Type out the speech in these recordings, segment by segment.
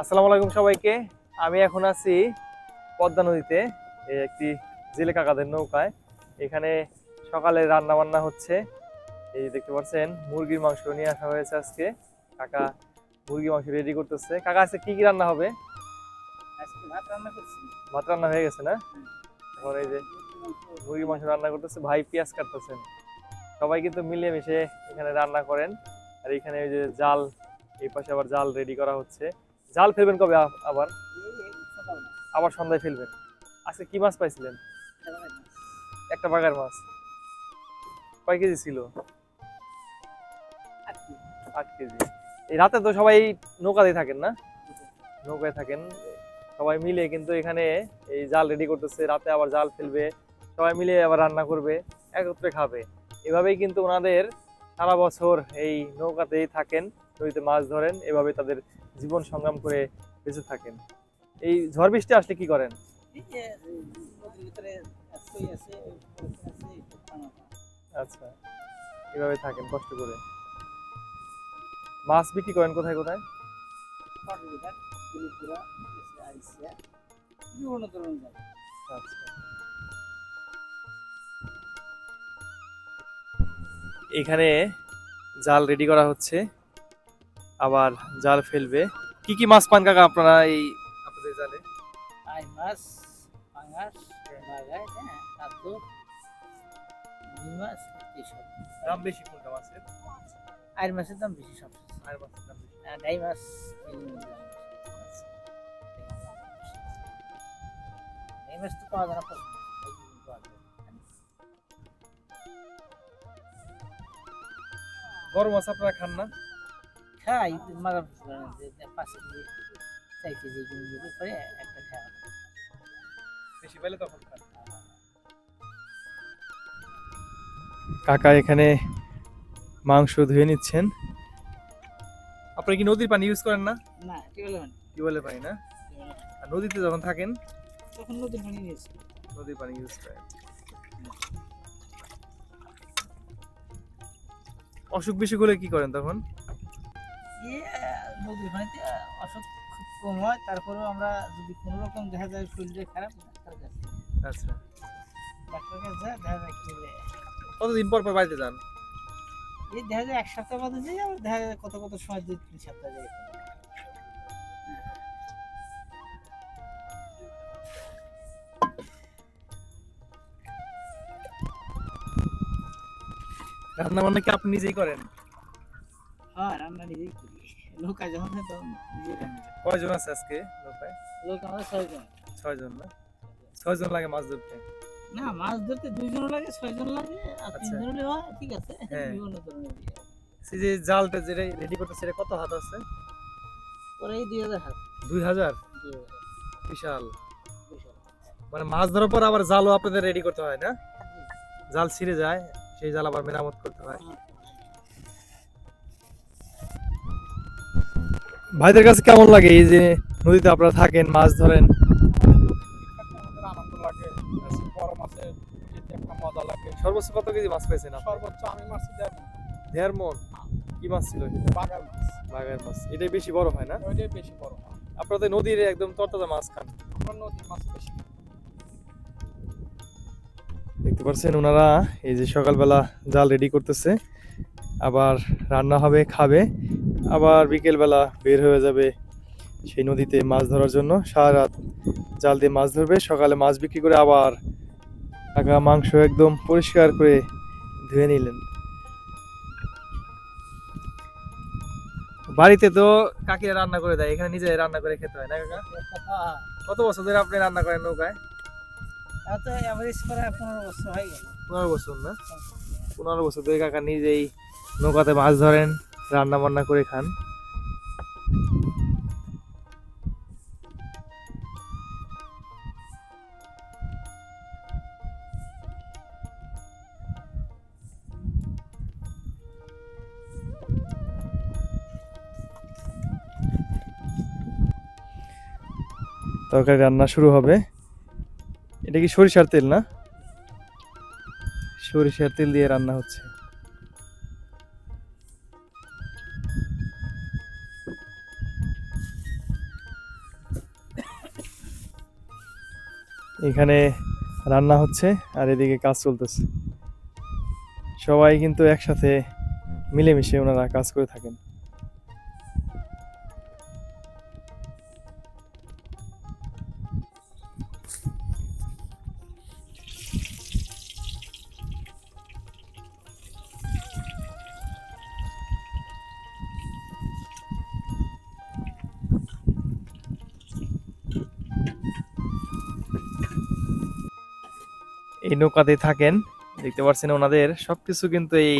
আসসালামু আলাইকুম সবাইকে। আমি এখন আছি পদ্মা নদীতে এই একটি জেলে কাকাদের নৌকায়। এখানে সকালে রান্না বান্না হচ্ছে। এই দেখতে পাচ্ছেন মুরগির মাংস নিয়ে আসা হয়েছে আজকে। কাকা মুরগির মাংস রেডি করতেছে। কাকা আজকে কি কি রান্না হবে? ভাত রান্না করছি। ভাত রান্না হয়ে গেছে না? এখন এই যে মুরগির মাংস রান্না করতেছে ভাই পেঁয়াজ কাটতেছেন। সবাই কিন্তু মিলেমিশে এখানে রান্না করেন। আর এখানে ওই যে জাল এই পাশে আবার জাল রেডি করা হচ্ছে। জাল ফেলবেন কবে আবার? আবার সন্ধ্যায় ফেলবেন। আজকে কি মাছ পাইছিলেন? একটা বাগার মাছ। কয় কেজি ছিল? আট কেজি। এই রাতে তো সবাই নৌকাতেই থাকেন না? নৌকায় থাকেন। সবাই মিলে কিন্তু এখানে এই জাল রেডি করতেছে। রাতে আবার জাল ফেলবে। সবাই মিলে আবার রান্না করবে। একত্রে খাবে। এভাবেই কিন্তু ওনাদের সারা বছর এই নৌকাতেই থাকেন। নদীতে মাছ ধরেন। এভাবে তাদের জীবন সংগ্রাম করে বেঁচে থাকেন। এই ঝড় বৃষ্টি আসলে কি করেন। আচ্ছা এভাবে থাকেন কষ্ট করে। মাছ বিক্রি করেন কোথায় কোথায়? বিভিন্ন এখানে জাল রেডি করা হচ্ছে। আবার জাল ফেলবে। কি কি মাছ পান কাকা আপনারা এই আপনাদের জালে? আই মাছ, পাঙাশ, হ্যাঁ, কাতল, মাছ। দাম বেশি কোনটা মাছের? আইর মাছের দাম বেশি সবচেয়ে আর মাছের দাম বেশি। আর মাছ এই মাছ তো পাওয়া যায় না। বড় মাছ আপনারা খান না? খাই মারা যে যে পাঁচ কেজি চার কেজি এগুলো করে একটা খাওয়া। বেশি পেলে তখন কাকা এখানে মাংস ধুয়ে নিচ্ছেন। আপনি কি নদীর পানি ইউজ করেন না? না মানে টিউবওয়েলের পানি না? আর নদীতে যখন থাকেন? তখন নদীর পানি নিয়েছি নদীর পানি ইউজ করেন। অসুখ বিসুখ হলে কি করেন তখন? নদীর পানিতে অসুখ খুব কম হয় তারপরেও আমরা যদি কোনো রকম দেখা যায় শরীরে খারাপ ডাক্তার কাছে আচ্ছা। ডাক্তার কাছে যায় দেখা যায় কি কতদিন পর পর বাড়িতে যান? এই দেখা যায় এক সপ্তাহ বাদে যাই আবার দেখা যায় কত কত সময় দুই তিন সপ্তাহ যায় রান্না বান্না কি আপনি নিজেই করেন? হ্যাঁ রান্না নিজেই করি। লোক যখন হয় তখন করি। কয়জন আছে আজকে লোক আমাদের ছয়জন। ছয়জন না? ছয়জন লাগে মাছ ধরতে? না মাছ ধরতে দুইজন লাগে ছয়জন লাগে আর আচ্ছা। তিনজন হয় ঠিক আছে। হ্যাঁ। বিভিন্ন ধরনের ইয়ে। সেই যে জালটা যেটা রেডি করতে সেটা কত হাত আছে? পরে এই দুই হাজার হাত। দুই হাজার? বিশাল। বিশাল। মানে মাছ ধরার পর আবার জালও আপনাদের রেডি করতে হয় না? জাল ছিঁড়ে যায় সেই জাল আবার মেরামত করতে হয়। ভাইদের কাছে কেমন লাগে? এই যে নদীতে আপনারা থাকেন মাছ ধরেন। সর্বোচ্চ কত কেজি মাছ পেয়েছেন? সর্বোচ্চ আমি মাছ দেড় মন। কি মাছ ছিল বাগার মাছ। বাঘের মাছ। এটাই বেশি বড় হয় না? ওইটাই বেশি বড় মাছ আপনারা নদীর একদম তরতাজা মাছ খান। আমরা নদীর মাছ বেশি দেখতে পাচ্ছেন ওনারা এই যে সকালবেলা জাল রেডি করতেছে। আবার রান্না হবে খাবে। আবার বিকেলবেলা বের হয়ে যাবে সেই নদীতে মাছ ধরার জন্য সারা রাত। জাল দিয়ে মাছ ধরবে সকালে মাছ বিক্রি করে আবার টাকা মাংস একদম পরিষ্কার করে ধুয়ে নিলেন। বাড়িতে তো কাকিরা রান্না করে দেয় এখানে নিজে রান্না করে খেতে হয় না কাকা? কত বছর ধরে আপনি রান্না করেন নৌকায়? পনেরো বছর না? পনেরো বছর ধরে কাকা নিজেই নৌকাতে মাছ ধরেন। রান্না বান্না করে খান। তরকারি রান্না শুরু হবে। এটা কি সরিষার তেল না? সরিষার তেল দিয়ে রান্না হচ্ছে। এখানে রান্না হচ্ছে আর এদিকে কাজ চলতেছে। সবাই কিন্তু একসাথে মিলেমিশে ওনারা কাজ করে থাকেন। এই নৌকাতে থাকেন। দেখতে পাচ্ছেন ওনাদের সবকিছু কিন্তু এই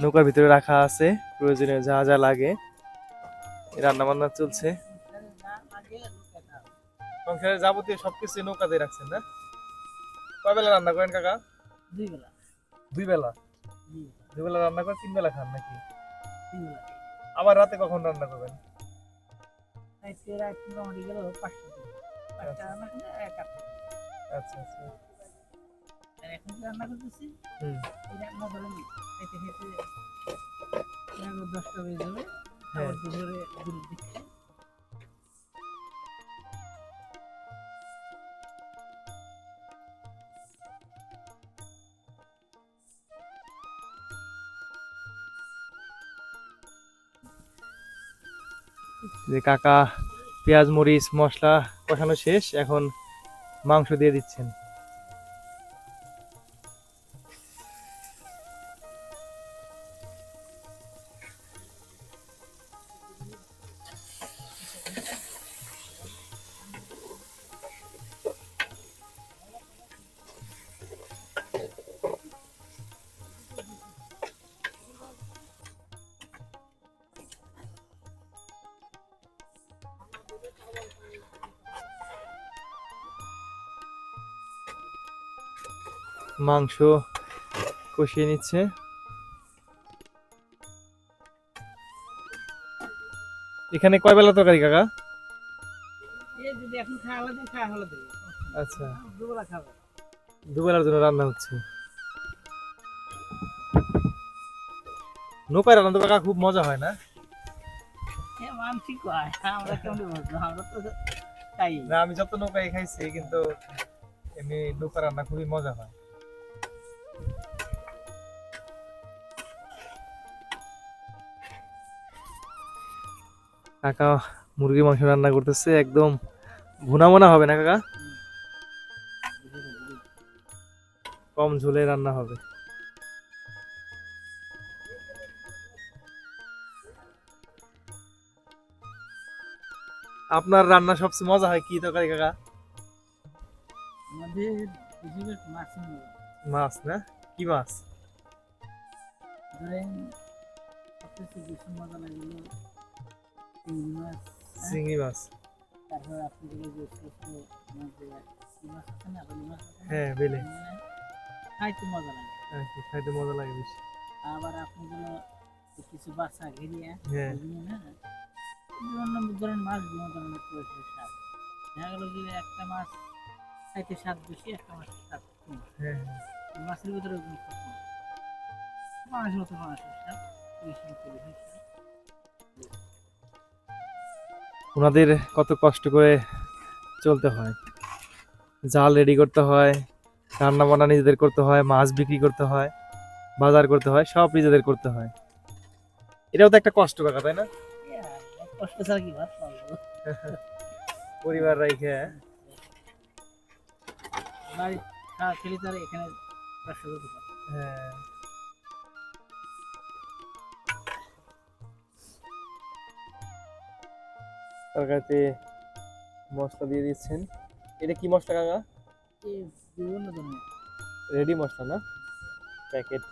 নৌকার ভিতরে রাখা আছে। প্রয়োজনীয় যা যা লাগে। রান্না বান্না চলছে। সংসারের যাবতীয় সবকিছু নৌকাতে রাখছেন না? কয় বেলা রান্না করেন কাকা? দুই বেলা দুই বেলা দুই বেলা রান্না করে তিন বেলা খান নাকি? আবার রাতে কখন রান্না করবেন? আজকে রাত রান্না করতেছি। রান্না ধরেন খেতে খেতে দশটা বেজে যাবে হ্যাঁ। আবার দুপুরে দুপুরের দিকে যে কাকা পেঁয়াজ মরিচ মশলা কষানো শেষ এখন মাংস দিয়ে দিচ্ছেন। মাংস কষিয়ে নিচ্ছে। এখানে কয় বেলা তরকারি কাকা? আচ্ছা। দুবেলার জন্য রান্না হচ্ছে। নৌকায় রান্না তো কাকা খুব মজা হয় না? না আমি যত নৌকায় খাইছি কিন্তু এমনি নৌকা রান্না খুবই মজা হয়। কাকা মুরগি মাংস রান্না করতেছে একদম ভুনা মোনা হবে না কাকা? কম ঝোলে রান্না হবে। আপনার রান্না সবচেয়ে মজা হয় কি তরকারি কাকা? মাছ না। কি মাছ? ধরেন সবচেয়ে বেশি মজা লাগল চিংড়ি মাছ মাছ তারপর আপনি যে ছোট মাছ আছে না মাছ হ্যাঁ বেলে খাইতে মজা লাগে আর খাইতে মজা লাগে বেশি আবার আপনি গেলে কিছু বাচ্চা ঘিরিয়ে হ্যাঁ বিভিন্ন ধরনের মাছ বিভিন্ন ধরনের পরিষ্কার স্বাদ দেখা গেল যে একটা মাছ খাইতে স্বাদ বেশি একটা মাছ স্বাদ কম হ্যাঁ। মাছের ভিতরে মানুষের মতো মানুষের স্বাদ বেশি মতো ওনাদের কত কষ্ট করে চলতে হয়। জাল রেডি করতে হয় রান্না বান্না নিজেদের করতে হয় মাছ বিক্রি করতে হয় বাজার করতে হয় সব নিজেদের করতে হয়। এটাও তো একটা কষ্ট কাকা তাই না? কষ্ট ছাড়া কি পরিবার রাইখে বাড়ি খেলে তারা এখানে ব্যবসা করতে পারে। হ্যাঁ। তরকারিতে মশলা দিয়ে দিচ্ছেন। এটা কি মশলা কাকা? বিভিন্ন ধরনের। রেডি মশলা না? প্যাকেট।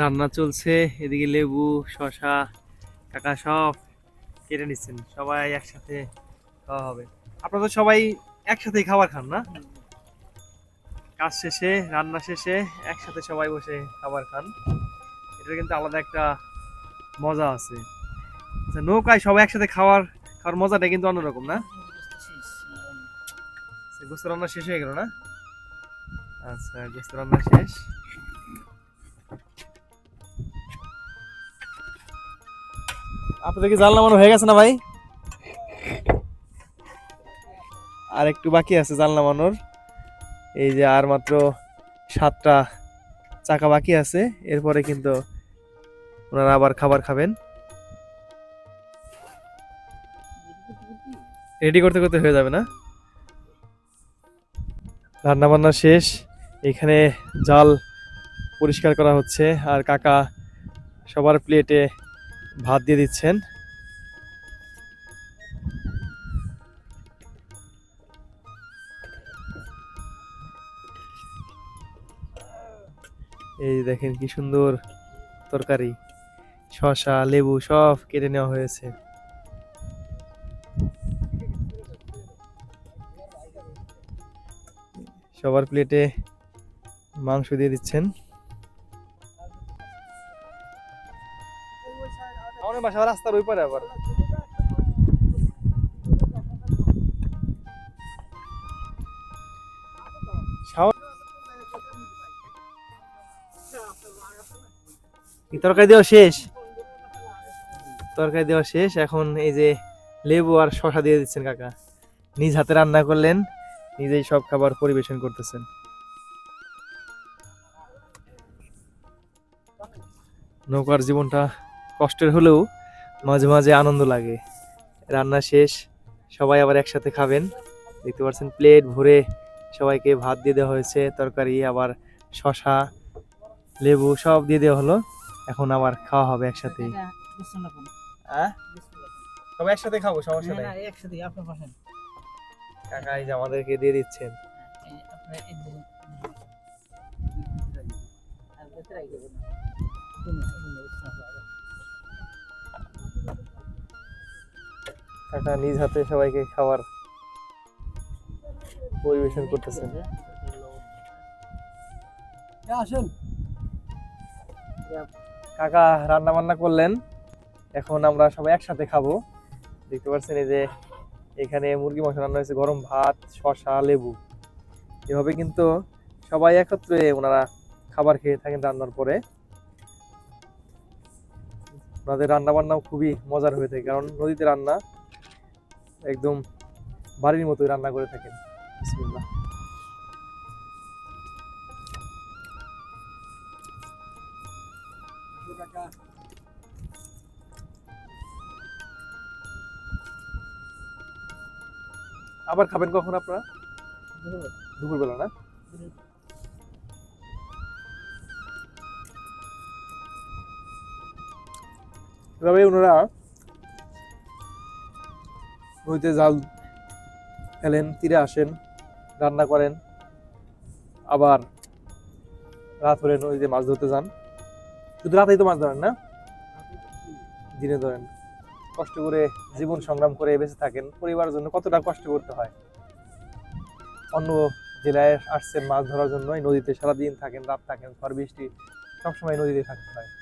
রান্না চলছে এদিকে লেবু শশা কাকা সব কেটে নিচ্ছেন সবাই একসাথে খাওয়া হবে। আপনারা তো সবাই একসাথেই খাবার খান না? কাজ শেষে রান্না শেষে একসাথে সবাই বসে খাবার খান। এটার কিন্তু আলাদা একটা মজা আছে। আচ্ছা নৌকায় সবাই একসাথে খাওয়ার খাওয়ার মজাটা কিন্তু অন্যরকম না? আচ্ছা, গোস্ত রান্না শেষ হয়ে গেল না? আচ্ছা গোস্ত রান্না শেষ। আপনাদের কি জাল নামানো হয়ে গেছে না ভাই? আর একটু বাকি আছে জাল নামানোর। এই যে আর মাত্র সাতটা চাকা বাকি আছে। এরপরে কিন্তু ওনারা আবার খাবার খাবেন। রেডি করতে করতে হয়ে যাবে না? রান্না বান্না শেষ। এখানে জাল পরিষ্কার করা হচ্ছে। আর কাকা সবার প্লেটে ভাত দিয়ে দিচ্ছেন। এই দেখেন কি সুন্দর তরকারি। শসা, লেবু সব কেটে নেওয়া হয়েছে। সবার প্লেটে মাংস দিয়ে দিচ্ছেন। বাসা রাস্তার ওই আবার। তরকারি দেওয়া শেষ। তরকারি দেওয়া শেষ। এখন এই যে লেবু আর শসা দিয়ে দিচ্ছেন কাকা। নিজ হাতে রান্না করলেন, নিজেই সব খাবার পরিবেশন করতেছেন। নৌকার জীবনটা কষ্টের হলেও মাঝে মাঝে আনন্দ লাগে। রান্না শেষ সবাই আবার একসাথে খাবেন। দেখতে পাচ্ছেন প্লেট ভরে সবাইকে ভাত দিয়ে দেওয়া হয়েছে তরকারি আবার শশা লেবু সব দিয়ে দেওয়া হলো। এখন আবার খাওয়া হবে একসাথেই। সবাই একসাথে খাব সমস্যা নেই। একসাথে কাকা এই যে আমাদেরকে দিয়ে দিচ্ছেন। আপনার কাকা নিজ হাতে সবাইকে খাবার পরিবেশন করতেছেন আসেন। কাকা রান্না বান্না করলেন। এখন আমরা সবাই একসাথে খাব। দেখতে পাচ্ছেন এই যে এখানে মুরগি মাংস রান্না হয়েছে গরম ভাত শসা লেবু। এভাবে কিন্তু সবাই একত্রে ওনারা খাবার খেয়ে থাকেন রান্নার পরে। ওনাদের রান্না বান্নাও খুবই মজার হয়ে থাকে কারণ নদীতে রান্না একদম বাড়ির মতোই রান্না করে থাকেন। বিসমিল্লাহ। আবার খাবেন কখন আপনারা? দুপুরবেলা না? এভাবে ওনারা নদীতে জাল ফেলেন, তীরে আসেন, রান্না করেন। আবার রাত হলে নদীতে মাছ ধরতে যান। শুধু রাতেই তো মাছ ধরেন না? দিনে ধরেন। কষ্ট করে জীবন সংগ্রাম করে বেঁচে থাকেন। পরিবারের জন্য কতটা কষ্ট করতে হয়। অন্য জেলায় আসছেন মাছ ধরার জন্য নদীতে সারাদিন থাকেন, রাত থাকেন, ঝড় বৃষ্টি সবসময় নদীতে থাকতে হয়।